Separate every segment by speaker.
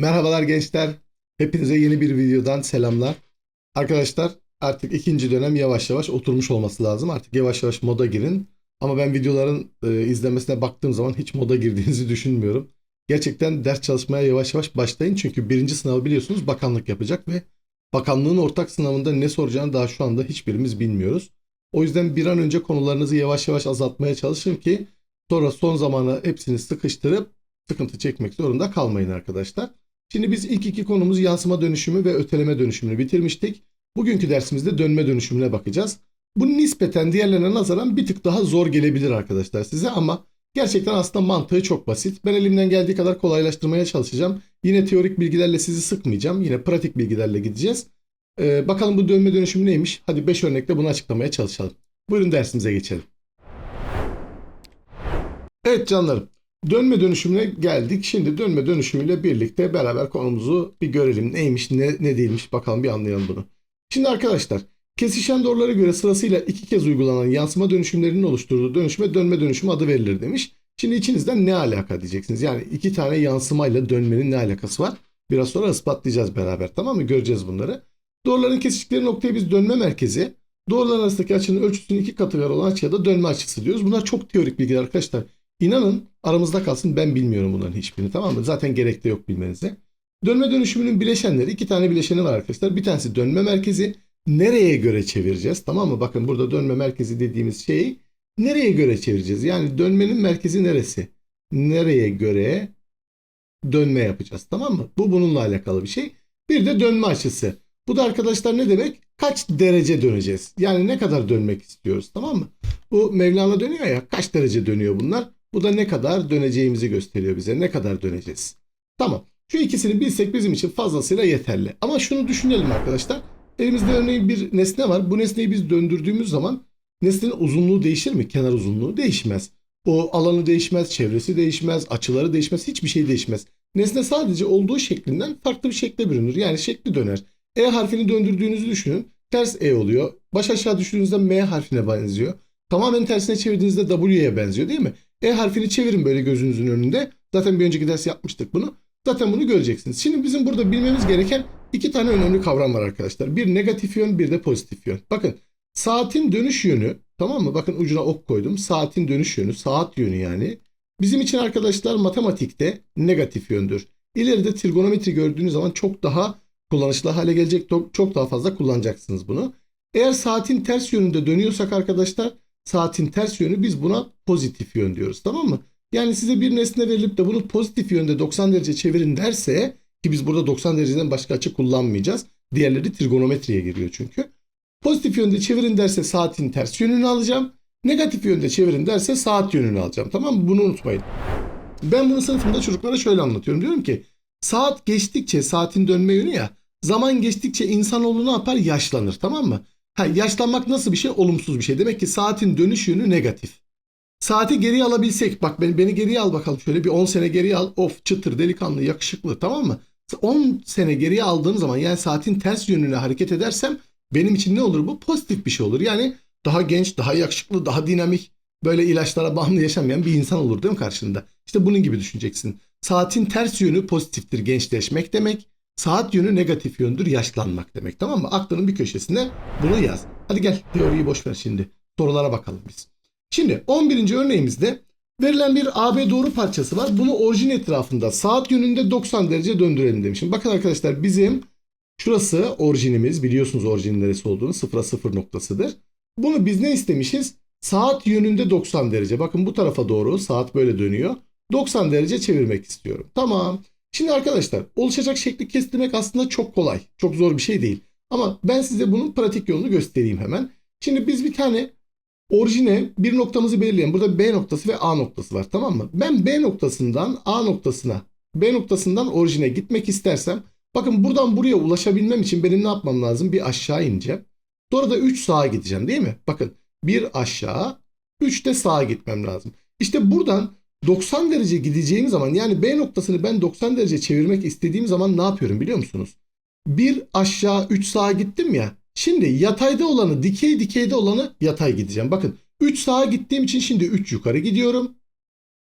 Speaker 1: Merhabalar gençler. Hepinize yeni bir videodan selamlar. Arkadaşlar artık ikinci dönem yavaş yavaş oturmuş olması lazım. Artık yavaş yavaş moda girin. Ama ben videoların e, izlenmesine baktığım zaman hiç moda girdiğinizi düşünmüyorum. Gerçekten ders çalışmaya yavaş yavaş başlayın. Çünkü birinci sınavı biliyorsunuz bakanlık yapacak ve bakanlığın ortak sınavında ne soracağını daha şu anda hiçbirimiz bilmiyoruz. O yüzden bir an önce konularınızı yavaş yavaş azaltmaya çalışın ki sonra son zamana hepsini sıkıştırıp sıkıntı çekmek zorunda kalmayın arkadaşlar. Şimdi biz ilk iki konumuz yansıma dönüşümü ve öteleme dönüşümünü bitirmiştik. Bugünkü dersimizde dönme dönüşümüne bakacağız. Bu nispeten diğerlerine nazaran bir tık daha zor gelebilir arkadaşlar size ama gerçekten aslında mantığı çok basit. Ben elimden geldiği kadar kolaylaştırmaya çalışacağım. Yine teorik bilgilerle sizi sıkmayacağım. Yine pratik bilgilerle gideceğiz. Ee, bakalım bu dönme dönüşümü neymiş? Hadi 5 örnekle bunu açıklamaya çalışalım. Buyurun dersimize geçelim. Evet canlarım. Dönme dönüşümüne geldik. Şimdi dönme dönüşümüyle birlikte beraber konumuzu bir görelim. Neymiş, ne, ne değilmiş bakalım bir anlayalım bunu. Şimdi arkadaşlar kesişen doğrulara göre sırasıyla iki kez uygulanan yansıma dönüşümlerinin oluşturduğu dönüşüme dönme dönüşümü adı verilir demiş. Şimdi içinizden ne alaka diyeceksiniz. Yani iki tane yansımayla dönmenin ne alakası var? Biraz sonra ispatlayacağız beraber tamam mı? Göreceğiz bunları. Doğruların kesiştikleri noktaya biz dönme merkezi, doğrular arasındaki açının ölçüsünün iki katı kadar olan açıya da dönme açısı diyoruz. Bunlar çok teorik bilgiler arkadaşlar. İnanın aramızda kalsın ben bilmiyorum bunların hiçbirini tamam mı? Zaten gerek de yok bilmenize. Dönme dönüşümünün bileşenleri iki tane bileşeni var arkadaşlar. Bir tanesi dönme merkezi. Nereye göre çevireceğiz tamam mı? Bakın burada dönme merkezi dediğimiz şeyi nereye göre çevireceğiz? Yani dönmenin merkezi neresi? Nereye göre dönme yapacağız tamam mı? Bu bununla alakalı bir şey. Bir de dönme açısı. Bu da arkadaşlar ne demek? Kaç derece döneceğiz? Yani ne kadar dönmek istiyoruz tamam mı? Bu Mevlana dönüyor ya kaç derece dönüyor bunlar? Bu da ne kadar döneceğimizi gösteriyor bize. Ne kadar döneceğiz. Tamam. Şu ikisini bilsek bizim için fazlasıyla yeterli. Ama şunu düşünelim arkadaşlar. Elimizde örneğin bir nesne var. Bu nesneyi biz döndürdüğümüz zaman nesnenin uzunluğu değişir mi? Kenar uzunluğu değişmez. O alanı değişmez, çevresi değişmez, açıları değişmez, hiçbir şey değişmez. Nesne sadece olduğu şeklinden farklı bir şekle bürünür. Yani şekli döner. E harfini döndürdüğünüzü düşünün. Ters E oluyor. Baş aşağı düştüğünüzde M harfine benziyor. Tamamen tersine çevirdiğinizde W'ye benziyor değil mi? E harfini çevirin böyle gözünüzün önünde. Zaten bir önceki ders yapmıştık bunu. Zaten bunu göreceksiniz. Şimdi bizim burada bilmemiz gereken iki tane önemli kavram var arkadaşlar. Bir negatif yön bir de pozitif yön. Bakın saatin dönüş yönü tamam mı? Bakın ucuna ok koydum. Saatin dönüş yönü saat yönü yani. Bizim için arkadaşlar matematikte negatif yöndür. İleride trigonometri gördüğünüz zaman çok daha kullanışlı hale gelecek. Çok daha fazla kullanacaksınız bunu. Eğer saatin ters yönünde dönüyorsak arkadaşlar saatin ters yönü biz buna pozitif yön diyoruz tamam mı? Yani size bir nesne verilip de bunu pozitif yönde 90 derece çevirin derse ki biz burada 90 dereceden başka açı kullanmayacağız. Diğerleri trigonometriye giriyor çünkü. Pozitif yönde çevirin derse saatin ters yönünü alacağım. Negatif yönde çevirin derse saat yönünü alacağım. Tamam mı? Bunu unutmayın. Ben bunu sınıfımda çocuklara şöyle anlatıyorum. Diyorum ki saat geçtikçe saatin dönme yönü ya zaman geçtikçe insanoğlu ne yapar? Yaşlanır tamam mı? Ha, yaşlanmak nasıl bir şey? Olumsuz bir şey. Demek ki saatin dönüş yönü negatif. Saati geriye alabilsek bak beni, beni geriye al bakalım şöyle bir 10 sene geriye al. Of çıtır delikanlı yakışıklı tamam mı? 10 sene geriye aldığım zaman yani saatin ters yönüne hareket edersem benim için ne olur bu? Pozitif bir şey olur. Yani daha genç, daha yakışıklı, daha dinamik, böyle ilaçlara bağımlı yaşamayan bir insan olur değil mi karşında? İşte bunun gibi düşüneceksin. Saatin ters yönü pozitiftir gençleşmek demek. Saat yönü negatif yöndür yaşlanmak demek tamam mı? Aklının bir köşesine bunu yaz. Hadi gel teoriyi boş ver şimdi. Sorulara bakalım biz. Şimdi 11. örneğimizde verilen bir AB doğru parçası var. Bunu orijin etrafında saat yönünde 90 derece döndürelim demişim. Bakın arkadaşlar bizim şurası orijinimiz. Biliyorsunuz orijinin neresi olduğunu. Sıfıra sıfır noktasıdır. Bunu biz ne istemişiz? Saat yönünde 90 derece. Bakın bu tarafa doğru saat böyle dönüyor. 90 derece çevirmek istiyorum. Tamam. Şimdi arkadaşlar oluşacak şekli kestirmek aslında çok kolay. Çok zor bir şey değil. Ama ben size bunun pratik yolunu göstereyim hemen. Şimdi biz bir tane orijine bir noktamızı belirleyelim. Burada B noktası ve A noktası var tamam mı? Ben B noktasından A noktasına B noktasından orijine gitmek istersem bakın buradan buraya ulaşabilmem için benim ne yapmam lazım? Bir aşağı ineceğim. Sonra da 3 sağa gideceğim değil mi? Bakın bir aşağı 3 de sağa gitmem lazım. İşte buradan 90 derece gideceğim zaman yani B noktasını ben 90 derece çevirmek istediğim zaman ne yapıyorum biliyor musunuz? Bir aşağı 3 sağa gittim ya. Şimdi yatayda olanı dikey dikeyde olanı yatay gideceğim. Bakın 3 sağa gittiğim için şimdi 3 yukarı gidiyorum.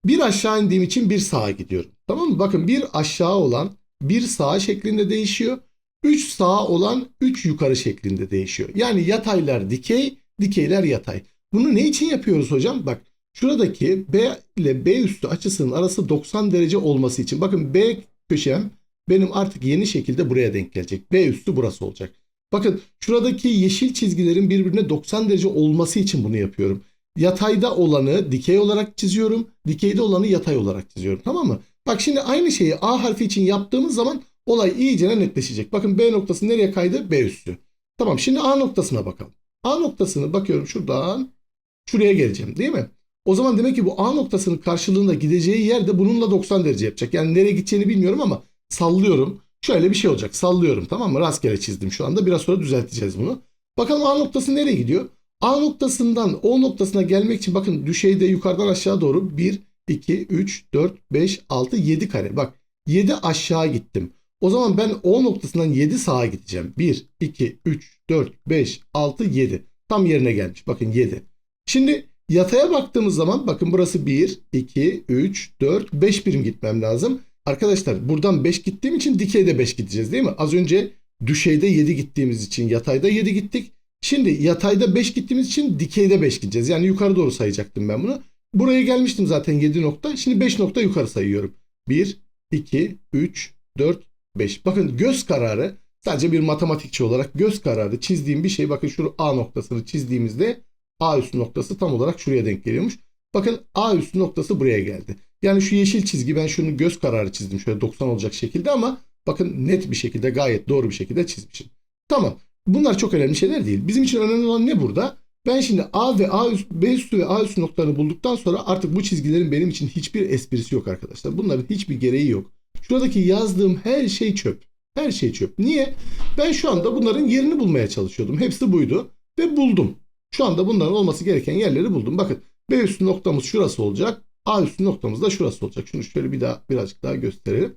Speaker 1: Bir aşağı indiğim için bir sağa gidiyorum. Tamam mı? Bakın bir aşağı olan 1 sağa şeklinde değişiyor. 3 sağa olan 3 yukarı şeklinde değişiyor. Yani yataylar dikey, dikeyler yatay. Bunu ne için yapıyoruz hocam? Bak şuradaki B ile B üstü açısının arası 90 derece olması için. Bakın B köşem benim artık yeni şekilde buraya denk gelecek. B üstü burası olacak. Bakın şuradaki yeşil çizgilerin birbirine 90 derece olması için bunu yapıyorum. Yatayda olanı dikey olarak çiziyorum. Dikeyde olanı yatay olarak çiziyorum. Tamam mı? Bak şimdi aynı şeyi A harfi için yaptığımız zaman olay iyice netleşecek. Bakın B noktası nereye kaydı? B üstü. Tamam şimdi A noktasına bakalım. A noktasını bakıyorum şuradan şuraya geleceğim değil mi? O zaman demek ki bu A noktasının karşılığında gideceği yer de bununla 90 derece yapacak. Yani nereye gideceğini bilmiyorum ama sallıyorum. Şöyle bir şey olacak. Sallıyorum tamam mı? Rastgele çizdim şu anda. Biraz sonra düzelteceğiz bunu. Bakalım A noktası nereye gidiyor? A noktasından O noktasına gelmek için bakın düşeyde yukarıdan aşağı doğru 1, 2, 3, 4, 5, 6, 7 kare. Bak 7 aşağı gittim. O zaman ben O noktasından 7 sağa gideceğim. 1, 2, 3, 4, 5, 6, 7. Tam yerine gelmiş. Bakın 7. Şimdi yataya baktığımız zaman bakın burası 1, 2, 3, 4, 5 birim gitmem lazım. Arkadaşlar buradan 5 gittiğim için dikeyde 5 gideceğiz değil mi? Az önce düşeyde 7 gittiğimiz için yatayda 7 gittik. Şimdi yatayda 5 gittiğimiz için dikeyde 5 gideceğiz. Yani yukarı doğru sayacaktım ben bunu. Buraya gelmiştim zaten 7 nokta. Şimdi 5 nokta yukarı sayıyorum. 1, 2, 3, 4, 5. Bakın göz kararı sadece bir matematikçi olarak göz kararı çizdiğim bir şey. Bakın şu A noktasını çizdiğimizde A üstü noktası tam olarak şuraya denk geliyormuş. Bakın A üstü noktası buraya geldi. Yani şu yeşil çizgi ben şunu göz kararı çizdim. Şöyle 90 olacak şekilde ama bakın net bir şekilde gayet doğru bir şekilde çizmişim. Tamam. Bunlar çok önemli şeyler değil. Bizim için önemli olan ne burada? Ben şimdi A ve A üstü, B üstü ve A üstü noktalarını bulduktan sonra artık bu çizgilerin benim için hiçbir esprisi yok arkadaşlar. Bunların hiçbir gereği yok. Şuradaki yazdığım her şey çöp. Her şey çöp. Niye? Ben şu anda bunların yerini bulmaya çalışıyordum. Hepsi buydu ve buldum. Şu anda bunların olması gereken yerleri buldum. Bakın B üstü noktamız şurası olacak. A üstü noktamız da şurası olacak. Şunu şöyle bir daha birazcık daha gösterelim.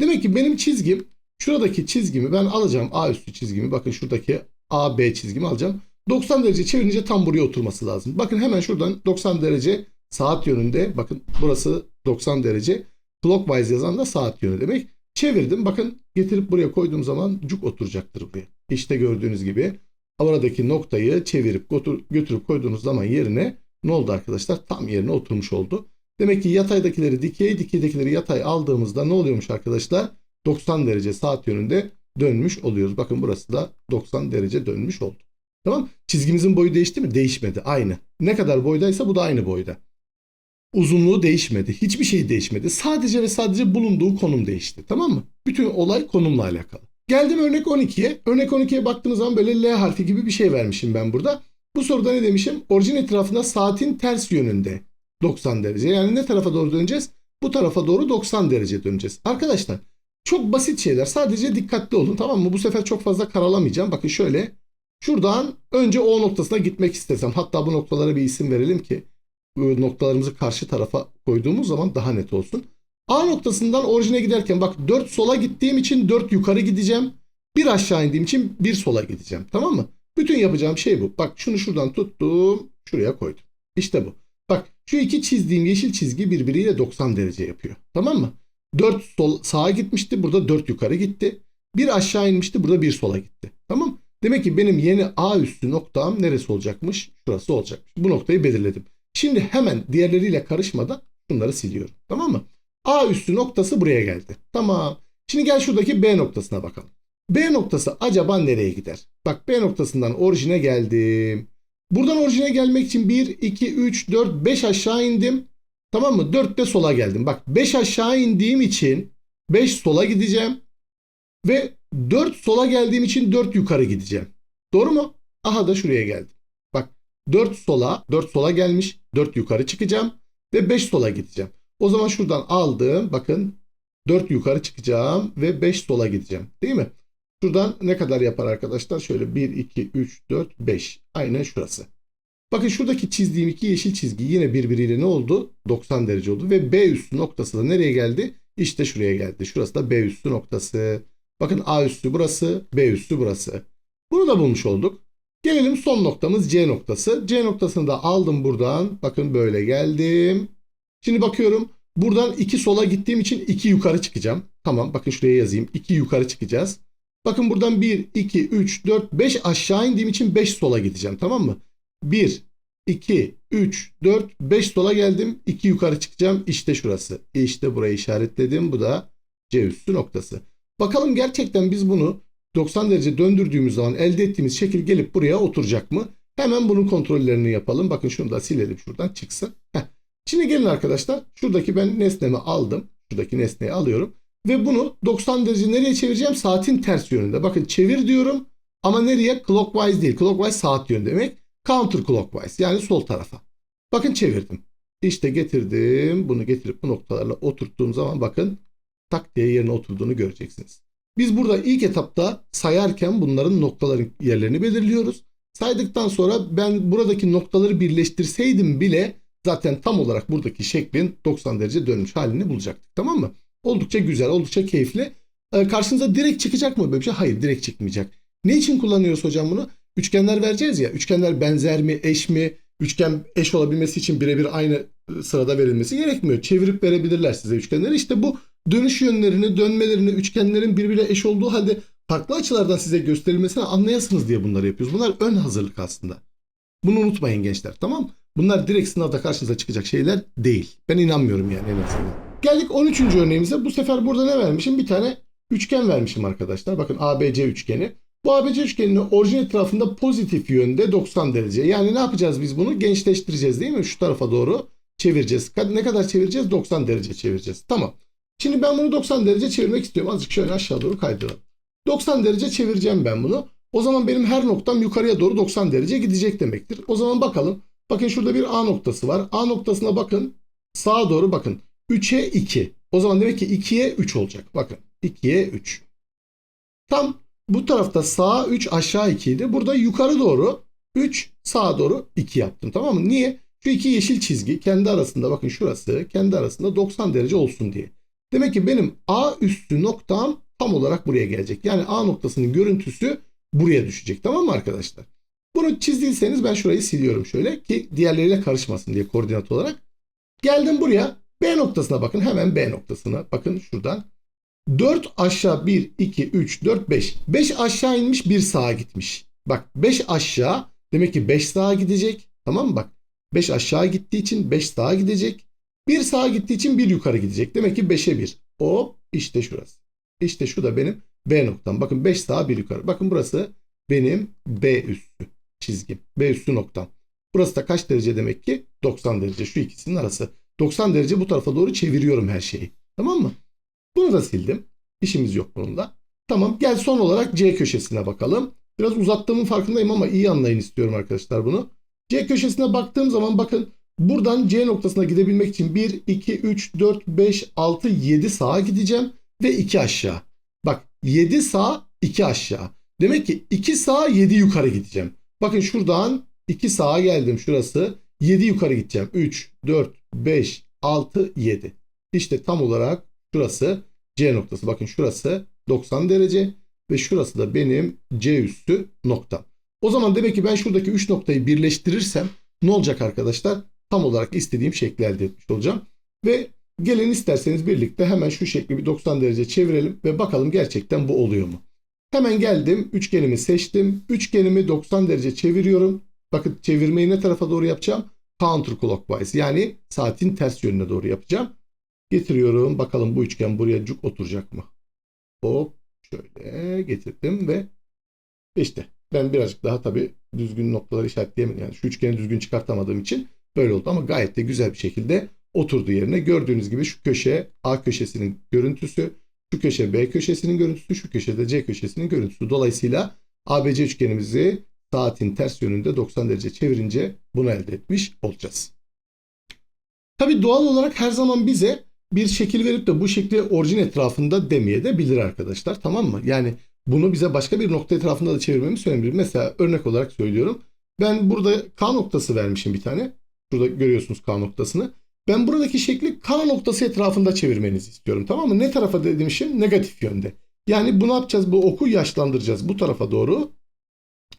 Speaker 1: Demek ki benim çizgim şuradaki çizgimi ben alacağım A üstü çizgimi. Bakın şuradaki AB çizgimi alacağım. 90 derece çevirince tam buraya oturması lazım. Bakın hemen şuradan 90 derece saat yönünde. Bakın burası 90 derece. Clockwise yazan da saat yönü demek. Çevirdim. Bakın getirip buraya koyduğum zaman cuk oturacaktır buraya. İşte gördüğünüz gibi oradaki noktayı çevirip götürüp koyduğunuz zaman yerine ne oldu arkadaşlar? Tam yerine oturmuş oldu. Demek ki yataydakileri dikey, dikeydekileri yatay aldığımızda ne oluyormuş arkadaşlar? 90 derece saat yönünde dönmüş oluyoruz. Bakın burası da 90 derece dönmüş oldu. Tamam. Çizgimizin boyu değişti mi? Değişmedi. Aynı. Ne kadar boydaysa bu da aynı boyda. Uzunluğu değişmedi. Hiçbir şey değişmedi. Sadece ve sadece bulunduğu konum değişti. Tamam mı? Bütün olay konumla alakalı. Geldim örnek 12'ye. Örnek 12'ye baktığımız zaman böyle L harfi gibi bir şey vermişim ben burada. Bu soruda ne demişim? Orijin etrafında saatin ters yönünde 90 derece. Yani ne tarafa doğru döneceğiz? Bu tarafa doğru 90 derece döneceğiz. Arkadaşlar çok basit şeyler. Sadece dikkatli olun tamam mı? Bu sefer çok fazla karalamayacağım. Bakın şöyle. Şuradan önce O noktasına gitmek istesem. Hatta bu noktalara bir isim verelim ki noktalarımızı karşı tarafa koyduğumuz zaman daha net olsun. A noktasından orijine giderken bak 4 sola gittiğim için 4 yukarı gideceğim. Bir aşağı indiğim için bir sola gideceğim. Tamam mı? Bütün yapacağım şey bu. Bak şunu şuradan tuttum. Şuraya koydum. İşte bu. Bak şu iki çizdiğim yeşil çizgi birbiriyle 90 derece yapıyor. Tamam mı? 4 sol sağa gitmişti. Burada 4 yukarı gitti. Bir aşağı inmişti. Burada bir sola gitti. Tamam Demek ki benim yeni A üstü noktam neresi olacakmış? Şurası olacakmış. Bu noktayı belirledim. Şimdi hemen diğerleriyle karışmadan bunları siliyorum. Tamam mı? A üstü noktası buraya geldi. Tamam. Şimdi gel şuradaki B noktasına bakalım. B noktası acaba nereye gider? Bak B noktasından orijine geldim. Buradan orijine gelmek için 1, 2, 3, 4, 5 aşağı indim. Tamam mı? 4 de sola geldim. Bak 5 aşağı indiğim için 5 sola gideceğim. Ve 4 sola geldiğim için 4 yukarı gideceğim. Doğru mu? Aha da şuraya geldim. Bak 4 sola, 4 sola gelmiş. 4 yukarı çıkacağım. Ve 5 sola gideceğim. O zaman şuradan aldım. Bakın 4 yukarı çıkacağım ve 5 sola gideceğim. Değil mi? Şuradan ne kadar yapar arkadaşlar? Şöyle 1, 2, 3, 4, 5. Aynen şurası. Bakın şuradaki çizdiğim iki yeşil çizgi yine birbiriyle ne oldu? 90 derece oldu. Ve B üstü noktası da nereye geldi? İşte şuraya geldi. Şurası da B üstü noktası. Bakın A üstü burası, B üstü burası. Bunu da bulmuş olduk. Gelelim son noktamız C noktası. C noktasını da aldım buradan. Bakın böyle geldim. Şimdi bakıyorum. Buradan iki sola gittiğim için iki yukarı çıkacağım. Tamam bakın şuraya yazayım. 2 yukarı çıkacağız. Bakın buradan 1, 2, 3, 4, 5 aşağı indiğim için 5 sola gideceğim. Tamam mı? 1, 2, 3, 4, 5 sola geldim. 2 yukarı çıkacağım. İşte şurası. İşte burayı işaretledim. Bu da C üssü noktası. Bakalım gerçekten biz bunu 90 derece döndürdüğümüz zaman elde ettiğimiz şekil gelip buraya oturacak mı? Hemen bunun kontrollerini yapalım. Bakın şunu da silelim şuradan çıksın. Heh. Şimdi gelin arkadaşlar. Şuradaki ben nesnemi aldım. Şuradaki nesneyi alıyorum. Ve bunu 90 derece nereye çevireceğim? Saatin ters yönünde. Bakın çevir diyorum. Ama nereye? Clockwise değil. Clockwise saat yönü demek. Counter clockwise yani sol tarafa. Bakın çevirdim. İşte getirdim. Bunu getirip bu noktalarla oturttuğum zaman bakın tak diye yerine oturduğunu göreceksiniz. Biz burada ilk etapta sayarken bunların noktaların yerlerini belirliyoruz. Saydıktan sonra ben buradaki noktaları birleştirseydim bile zaten tam olarak buradaki şeklin 90 derece dönmüş halini bulacaktık. Tamam mı? Oldukça güzel, oldukça keyifli. Ee, karşınıza direkt çıkacak mı böyle bir şey? Hayır, direkt çıkmayacak. Ne için kullanıyoruz hocam bunu? Üçgenler vereceğiz ya. Üçgenler benzer mi, eş mi? Üçgen eş olabilmesi için birebir aynı e, sırada verilmesi gerekmiyor. Çevirip verebilirler size üçgenleri. İşte bu dönüş yönlerini, dönmelerini, üçgenlerin birbirine eş olduğu halde farklı açılardan size gösterilmesini anlayasınız diye bunları yapıyoruz. Bunlar ön hazırlık aslında. Bunu unutmayın gençler tamam Bunlar direkt sınavda karşınıza çıkacak şeyler değil. Ben inanmıyorum yani en azından. Geldik 13. örneğimize. Bu sefer burada ne vermişim? Bir tane üçgen vermişim arkadaşlar. Bakın ABC üçgeni. Bu ABC üçgeninin orijin etrafında pozitif yönde 90 derece. Yani ne yapacağız biz bunu? Gençleştireceğiz değil mi? Şu tarafa doğru çevireceğiz. Ne kadar çevireceğiz? 90 derece çevireceğiz. Tamam. Şimdi ben bunu 90 derece çevirmek istiyorum. Azıcık şöyle aşağı doğru kaydıralım. 90 derece çevireceğim ben bunu. O zaman benim her noktam yukarıya doğru 90 derece gidecek demektir. O zaman bakalım. Bakın şurada bir A noktası var. A noktasına bakın. Sağa doğru bakın. 3'e 2. O zaman demek ki 2'ye 3 olacak. Bakın 2'ye 3. Tam bu tarafta sağ 3 aşağı 2 idi. Burada yukarı doğru 3 sağa doğru 2 yaptım. Tamam mı? Niye? Şu iki yeşil çizgi kendi arasında bakın şurası kendi arasında 90 derece olsun diye. Demek ki benim A üstü noktam tam olarak buraya gelecek. Yani A noktasının görüntüsü buraya düşecek. Tamam mı arkadaşlar? Bunu çizdiyseniz ben şurayı siliyorum şöyle ki diğerleriyle karışmasın diye koordinat olarak. Geldim buraya. B noktasına bakın. Hemen B noktasına. Bakın şuradan. 4 aşağı 1, 2, 3, 4, 5. 5 aşağı inmiş 1 sağa gitmiş. Bak 5 aşağı demek ki 5 sağa gidecek. Tamam mı? Bak 5 aşağı gittiği için 5 sağa gidecek. 1 sağa gittiği için 1 yukarı gidecek. Demek ki 5'e 1. Hop işte şurası. İşte şu da benim B noktam. Bakın 5 sağa 1 yukarı. Bakın burası benim B üstü çizgim. B üstü noktam. Burası da kaç derece demek ki? 90 derece. Şu ikisinin arası. 90 derece bu tarafa doğru çeviriyorum her şeyi. Tamam mı? Bunu da sildim. İşimiz yok bununla. Tamam gel son olarak C köşesine bakalım. Biraz uzattığımın farkındayım ama iyi anlayın istiyorum arkadaşlar bunu. C köşesine baktığım zaman bakın buradan C noktasına gidebilmek için 1, 2, 3, 4, 5, 6, 7 sağa gideceğim ve 2 aşağı. Bak 7 sağ 2 aşağı. Demek ki 2 sağ 7 yukarı gideceğim. Bakın şuradan 2 sağa geldim şurası. 7 yukarı gideceğim. 3, 4, 5, 6, 7. İşte tam olarak şurası C noktası. Bakın şurası 90 derece ve şurası da benim C üstü nokta. O zaman demek ki ben şuradaki 3 noktayı birleştirirsem ne olacak arkadaşlar? Tam olarak istediğim şekli elde etmiş olacağım. Ve gelin isterseniz birlikte hemen şu şekli bir 90 derece çevirelim ve bakalım gerçekten bu oluyor mu? Hemen geldim. Üçgenimi seçtim. Üçgenimi 90 derece çeviriyorum. Bakın çevirmeyi ne tarafa doğru yapacağım? Counterclockwise yani saatin ters yönüne doğru yapacağım. Getiriyorum. Bakalım bu üçgen buraya cuk oturacak mı? Hop şöyle getirdim ve işte ben birazcık daha tabii düzgün noktaları işaretleyemedim. Yani şu üçgeni düzgün çıkartamadığım için böyle oldu ama gayet de güzel bir şekilde oturdu yerine. Gördüğünüz gibi şu köşe A köşesinin görüntüsü, şu köşe B köşesinin görüntüsü, şu köşede C köşesinin görüntüsü. Dolayısıyla ABC üçgenimizi saatin ters yönünde 90 derece çevirince bunu elde etmiş olacağız. Tabi doğal olarak her zaman bize bir şekil verip de bu şekli orijin etrafında demeye de bilir arkadaşlar. Tamam mı? Yani bunu bize başka bir nokta etrafında da çevirmemiz önemli. Mesela örnek olarak söylüyorum. Ben burada K noktası vermişim bir tane. Şurada görüyorsunuz K noktasını. Ben buradaki şekli K noktası etrafında çevirmenizi istiyorum. Tamam mı? Ne tarafa demişim? Negatif yönde. Yani bu ne yapacağız? Bu oku yaşlandıracağız. Bu tarafa doğru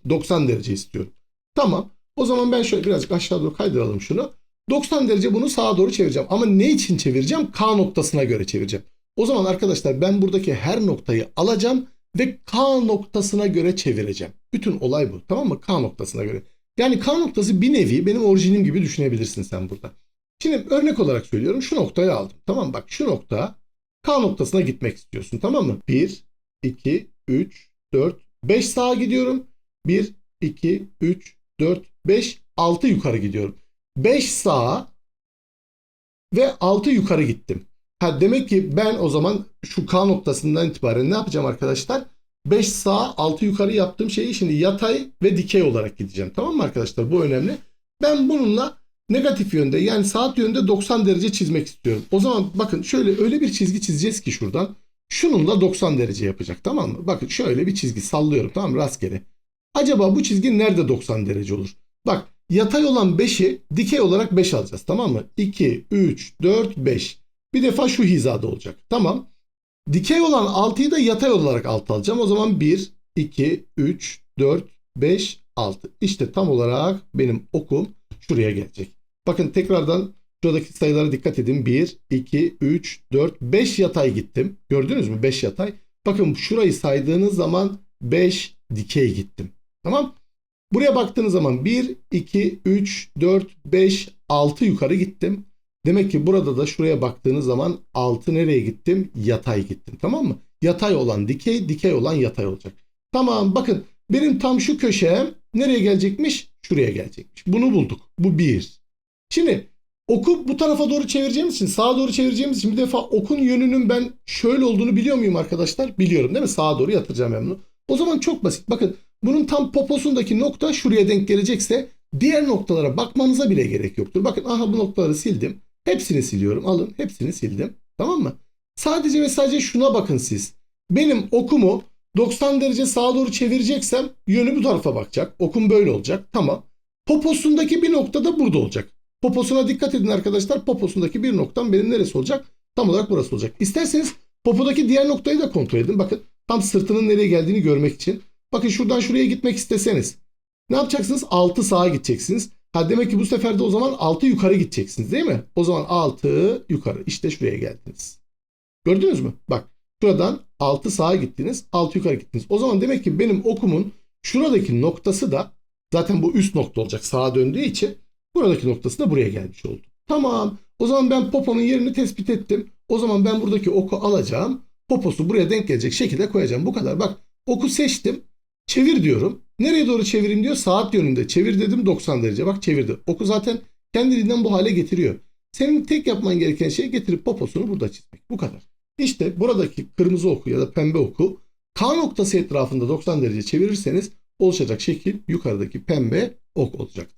Speaker 1: 90 derece istiyorum. Tamam. O zaman ben şöyle birazcık aşağı doğru kaydıralım şunu. 90 derece bunu sağa doğru çevireceğim. Ama ne için çevireceğim? K noktasına göre çevireceğim. O zaman arkadaşlar ben buradaki her noktayı alacağım ve K noktasına göre çevireceğim. Bütün olay bu. Tamam mı? K noktasına göre. Yani K noktası bir nevi benim orijinim gibi düşünebilirsin sen burada. Şimdi örnek olarak söylüyorum. Şu noktayı aldım. Tamam? Bak şu nokta K noktasına gitmek istiyorsun. Tamam mı? 1, 2, 3, 4, 5 sağa gidiyorum. 1, 2, 3, 4, 5, 6 yukarı gidiyorum. 5 sağa ve 6 yukarı gittim. Ha demek ki ben o zaman şu K noktasından itibaren ne yapacağım arkadaşlar? 5 sağa 6 yukarı yaptığım şeyi şimdi yatay ve dikey olarak gideceğim. Tamam mı arkadaşlar? Bu önemli. Ben bununla negatif yönde yani saat yönde 90 derece çizmek istiyorum. O zaman bakın şöyle öyle bir çizgi çizeceğiz ki şuradan. Şununla 90 derece yapacak tamam mı? Bakın şöyle bir çizgi sallıyorum tamam mı? Rastgele. Acaba bu çizgi nerede 90 derece olur? Bak yatay olan 5'i dikey olarak 5 alacağız tamam mı? 2, 3, 4, 5. Bir defa şu hizada olacak. Tamam. Dikey olan 6'yı da yatay olarak 6 alacağım. O zaman 1, 2, 3, 4, 5, 6. İşte tam olarak benim okum şuraya gelecek. Bakın tekrardan şuradaki sayılara dikkat edin. 1, 2, 3, 4, 5 yatay gittim. Gördünüz mü? 5 yatay. Bakın şurayı saydığınız zaman 5 dikey gittim. Tamam. Buraya baktığınız zaman 1, 2, 3, 4, 5, 6 yukarı gittim. Demek ki burada da şuraya baktığınız zaman 6 nereye gittim? Yatay gittim. Tamam mı? Yatay olan dikey, dikey olan yatay olacak. Tamam bakın benim tam şu köşem nereye gelecekmiş? Şuraya gelecekmiş. Bunu bulduk. Bu 1. Şimdi oku bu tarafa doğru çevireceğimiz için sağa doğru çevireceğimiz için bir defa okun yönünün ben şöyle olduğunu biliyor muyum arkadaşlar? Biliyorum değil mi? Sağa doğru yatıracağım ben bunu. O zaman çok basit. Bakın bunun tam poposundaki nokta şuraya denk gelecekse diğer noktalara bakmanıza bile gerek yoktur. Bakın aha bu noktaları sildim. Hepsini siliyorum. Alın hepsini sildim. Tamam mı? Sadece ve sadece şuna bakın siz. Benim okumu 90 derece sağa doğru çevireceksem yönü bu tarafa bakacak. Okum böyle olacak. Tamam. Poposundaki bir nokta da burada olacak. Poposuna dikkat edin arkadaşlar. Poposundaki bir noktam benim neresi olacak? Tam olarak burası olacak. İsterseniz popodaki diğer noktayı da kontrol edin. Bakın tam sırtının nereye geldiğini görmek için. Bakın şuradan şuraya gitmek isteseniz. Ne yapacaksınız? 6 sağa gideceksiniz. Ha demek ki bu sefer de o zaman 6 yukarı gideceksiniz değil mi? O zaman 6 yukarı. İşte şuraya geldiniz. Gördünüz mü? Bak şuradan 6 sağa gittiniz. 6 yukarı gittiniz. O zaman demek ki benim okumun şuradaki noktası da zaten bu üst nokta olacak sağa döndüğü için buradaki noktası da buraya gelmiş oldu. Tamam. O zaman ben poponun yerini tespit ettim. O zaman ben buradaki oku alacağım. Poposu buraya denk gelecek şekilde koyacağım. Bu kadar. Bak oku seçtim. Çevir diyorum. Nereye doğru çevireyim diyor. Saat yönünde. Çevir dedim 90 derece. Bak çevirdi. Oku zaten kendiliğinden bu hale getiriyor. Senin tek yapman gereken şey getirip poposunu burada çizmek. Bu kadar. İşte buradaki kırmızı oku ya da pembe oku K noktası etrafında 90 derece çevirirseniz oluşacak şekil yukarıdaki pembe ok olacaktır.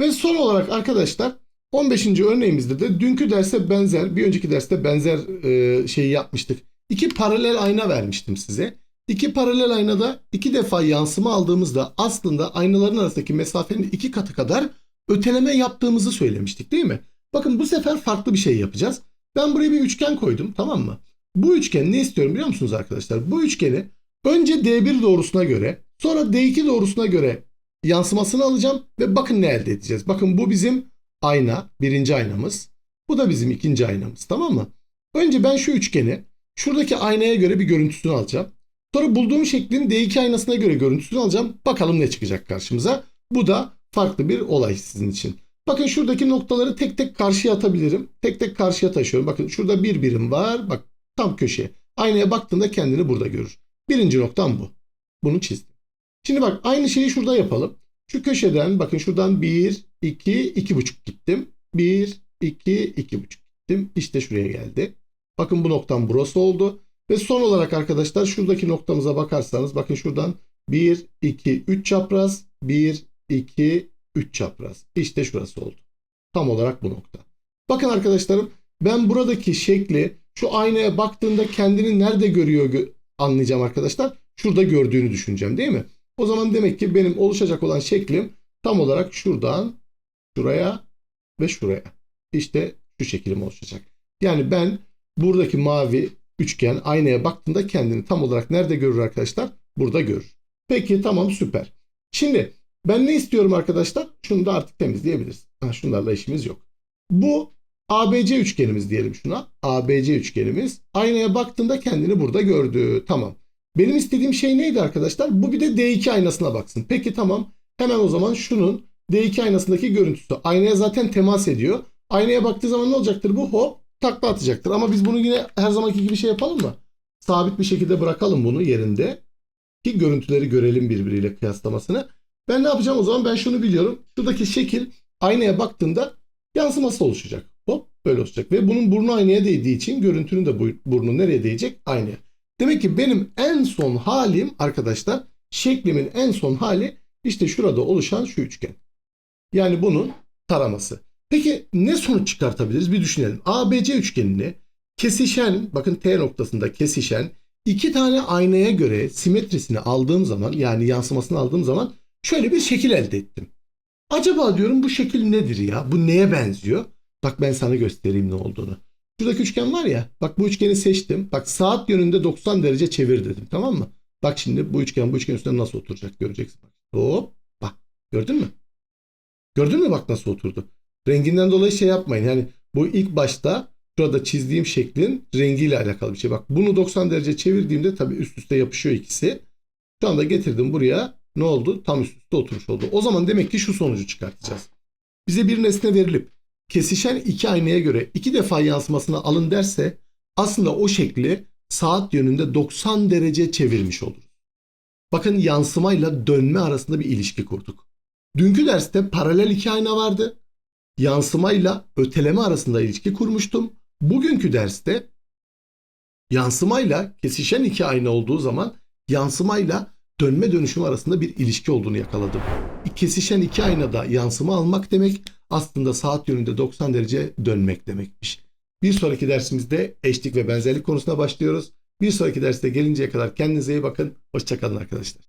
Speaker 1: Ve son olarak arkadaşlar 15. örneğimizde de dünkü derste benzer, bir önceki derste benzer e, şeyi yapmıştık. İki paralel ayna vermiştim size. İki paralel aynada iki defa yansıma aldığımızda aslında aynaların arasındaki mesafenin iki katı kadar öteleme yaptığımızı söylemiştik değil mi? Bakın bu sefer farklı bir şey yapacağız. Ben buraya bir üçgen koydum tamam mı? Bu üçgen ne istiyorum biliyor musunuz arkadaşlar? Bu üçgeni önce D1 doğrusuna göre sonra D2 doğrusuna göre yansımasını alacağım ve bakın ne elde edeceğiz. Bakın bu bizim ayna, birinci aynamız. Bu da bizim ikinci aynamız tamam mı? Önce ben şu üçgeni şuradaki aynaya göre bir görüntüsünü alacağım. Sonra bulduğum şeklin D2 aynasına göre görüntüsünü alacağım. Bakalım ne çıkacak karşımıza. Bu da farklı bir olay sizin için. Bakın şuradaki noktaları tek tek karşıya atabilirim. Tek tek karşıya taşıyorum. Bakın şurada bir birim var. Bak tam köşeye. Aynaya baktığında kendini burada görür. Birinci noktam bu. Bunu çizdim. Şimdi bak aynı şeyi şurada yapalım. Şu köşeden bakın şuradan 1, 2, 2,5 gittim. 1, 2, 2,5 gittim. İşte şuraya geldi. Bakın bu noktam burası oldu. Ve son olarak arkadaşlar şuradaki noktamıza bakarsanız bakın şuradan 1, 2, 3 çapraz. 1, 2, 3 çapraz. İşte şurası oldu. Tam olarak bu nokta. Bakın arkadaşlarım ben buradaki şekli şu aynaya baktığında kendini nerede görüyor gö- anlayacağım arkadaşlar. Şurada gördüğünü düşüneceğim değil mi? O zaman demek ki benim oluşacak olan şeklim tam olarak şuradan şuraya ve şuraya. İşte şu şeklim oluşacak. Yani ben buradaki mavi üçgen aynaya baktığında kendini tam olarak nerede görür arkadaşlar? Burada görür. Peki tamam süper. Şimdi ben ne istiyorum arkadaşlar? Şunu da artık temizleyebiliriz. Ha, şunlarla işimiz yok. Bu ABC üçgenimiz diyelim şuna. ABC üçgenimiz. Aynaya baktığında kendini burada gördü. Tamam. Benim istediğim şey neydi arkadaşlar? Bu bir de D2 aynasına baksın. Peki tamam. Hemen o zaman şunun D2 aynasındaki görüntüsü. Aynaya zaten temas ediyor. Aynaya baktığı zaman ne olacaktır bu? Hop takla atacaktır. Ama biz bunu yine her zamanki gibi şey yapalım mı? Sabit bir şekilde bırakalım bunu yerinde. Ki görüntüleri görelim birbiriyle kıyaslamasını. Ben ne yapacağım o zaman? Ben şunu biliyorum. Şuradaki şekil aynaya baktığında yansıması oluşacak. Hop böyle olacak. Ve bunun burnu aynaya değdiği için görüntünün de bu burnu nereye değecek? Aynaya. Demek ki benim en son halim arkadaşlar şeklimin en son hali işte şurada oluşan şu üçgen. Yani bunun taraması. Peki ne sonuç çıkartabiliriz? Bir düşünelim. ABC üçgenini kesişen bakın T noktasında kesişen iki tane aynaya göre simetrisini aldığım zaman yani yansımasını aldığım zaman şöyle bir şekil elde ettim. Acaba diyorum bu şekil nedir ya? Bu neye benziyor? Bak ben sana göstereyim ne olduğunu. Şuradaki üçgen var ya. Bak bu üçgeni seçtim. Bak saat yönünde 90 derece çevir dedim. Tamam mı? Bak şimdi bu üçgen bu üçgen üstüne nasıl oturacak göreceksin. Hop. Bak. Gördün mü? Gördün mü bak nasıl oturdu? Renginden dolayı şey yapmayın. Yani bu ilk başta şurada çizdiğim şeklin rengiyle alakalı bir şey. Bak bunu 90 derece çevirdiğimde tabii üst üste yapışıyor ikisi. Şu anda getirdim buraya. Ne oldu? Tam üst üste oturmuş oldu. O zaman demek ki şu sonucu çıkartacağız. Bize bir nesne verilip kesişen iki aynaya göre iki defa yansımasını alın derse aslında o şekli saat yönünde 90 derece çevirmiş oluruz. Bakın yansımayla dönme arasında bir ilişki kurduk. Dünkü derste paralel iki ayna vardı. Yansımayla öteleme arasında ilişki kurmuştum. Bugünkü derste yansımayla kesişen iki ayna olduğu zaman yansımayla dönme dönüşüm arasında bir ilişki olduğunu yakaladım. Kesişen iki aynada yansıma almak demek aslında saat yönünde 90 derece dönmek demekmiş. Bir sonraki dersimizde eşlik ve benzerlik konusuna başlıyoruz. Bir sonraki derste gelinceye kadar kendinize iyi bakın. Hoşçakalın arkadaşlar.